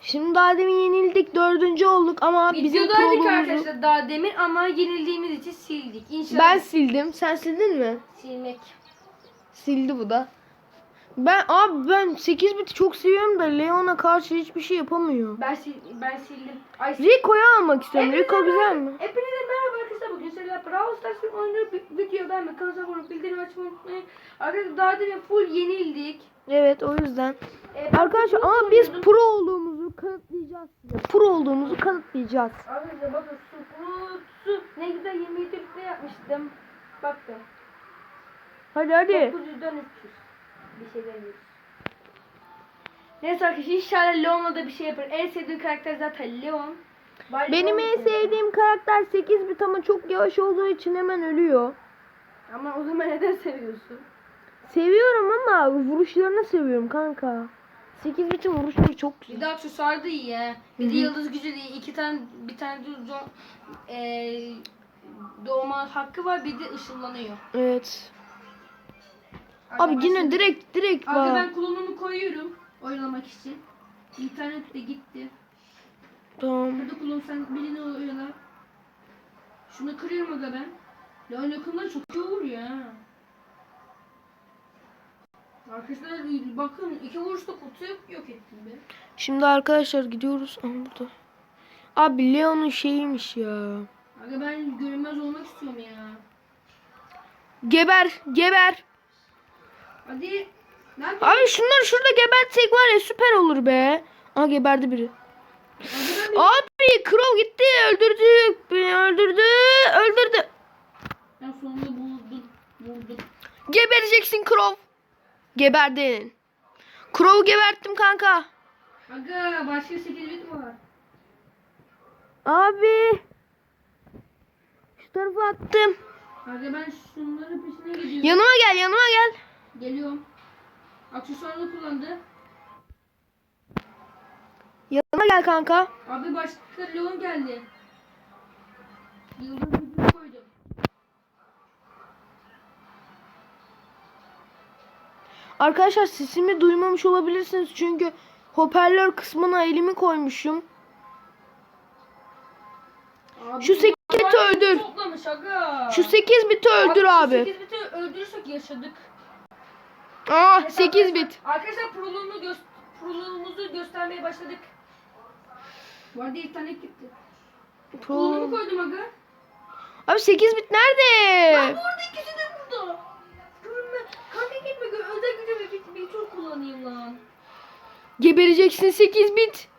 Şimdi daha demin yenildik. Dördüncü olduk ama bizim Videodaydık proluğumuzu arkadaşlar daha demin ama yenildiğimiz için sildik. İnşallah ben sildim. Sen sildin mi? silmek. Sildi bu da. Ben abi ben 8 biti çok seviyorum da Leon'a karşı hiçbir şey yapamıyor. Ben sil ben sildim. Ay Rico'yu almak istiyorum. Hepinize Rico güzel mi? Hepinize merhaba arkadaşlar. Bugün sizlerle Brawl Stars oyunu video beğenmeyi, kanala abone olup bildirim açmayı unutmayın. Arkadaşlar daha demin full yenildik. Evet o yüzden. Ben Arkadaşlar ama biz pro olduğumuzu kanıtlayacağız size. Pro olduğumuzu kanıtlayacağız. Arkadaşlar bakın su, su, su. Ne güzel 27 üstte yapmıştım. Bakın. Hadi hadi. 900'den 300. Bir şey demiyoruz. Neyse arkadaşlar inşallah Leon'la da bir şey yapar. En sevdiğim karakter zaten Leon. Bari Benim en sevdiğim karakter 8 bit ama çok yavaş olduğu için hemen ölüyor. Ama o zaman neden seviyorsun? Seviyorum ama vuruşlarını seviyorum kanka. 8 bitin vuruşları çok Bir güzel. de aksesuar da iyi he. Bir de Hı yıldız gücü iyi. İki tane bir tane de zo- eee, doğma hakkı var bir de ışınlanıyor. Evet. Aga Abi yine direkt direkt Aga bak. ben klonumu koyuyorum oyalamak için. İnternet de gitti. Tamam. Hadi klon sen birini oyala. Şunu kırıyorum aga ben. Leon yakından çok iyi vuruyor ha. Arkadaşlar bakın iki vuruşta kutuyu yok ettim be. Şimdi arkadaşlar gidiyoruz. Aha burada. Abi Leon'un şeyiymiş ya. Aga ben görünmez olmak istiyorum ya. Geber, geber. Hadi. Abi şunları şurada gebertsek var ya süper olur be. Aha geberdi biri. Ben Abi Crow gitti öldürdü. Beni öldürdü. Öldürdü. Ben sonunda buldum. Vurdum. Gebereceksin Crow. Geberdin. Crow'u geberttim kanka. Aga başka 8 bit var. Abi. Şu tarafa attım. Aga ben şunların peşine gidiyorum. Yanıma gel yanıma gel. Geliyorum. Aksesuarını kullandı. Yanıma gel kanka. Abi başka Leon geldi. Yıldız koydum. Arkadaşlar sesimi duymamış olabilirsiniz çünkü hoparlör kısmına elimi koymuşum. Abi, Şu sekiz biti öldür. Toplamış aga. Şu 8 biti öldür abi. 8 biti öldürürsek yaşadık. Ah 8 bit. Arkadaşlar proluğunu gö proluğumuzu göstermeye başladık. Bu arada internet gitti. Proluğumu Pro. koydum aga. Abi 8 bit nerede? Lan burada ikisi de Gebereceksin 8 bit.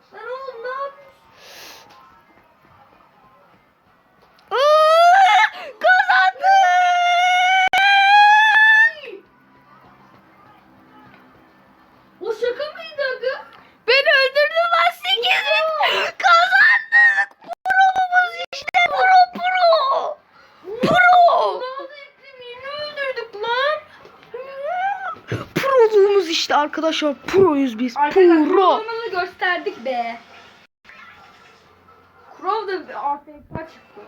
İşte arkadaşlar. Pro'yuz biz. Arkadaşlar Pro. proluğumuzu gösterdik be. Crow da AFK çıktı.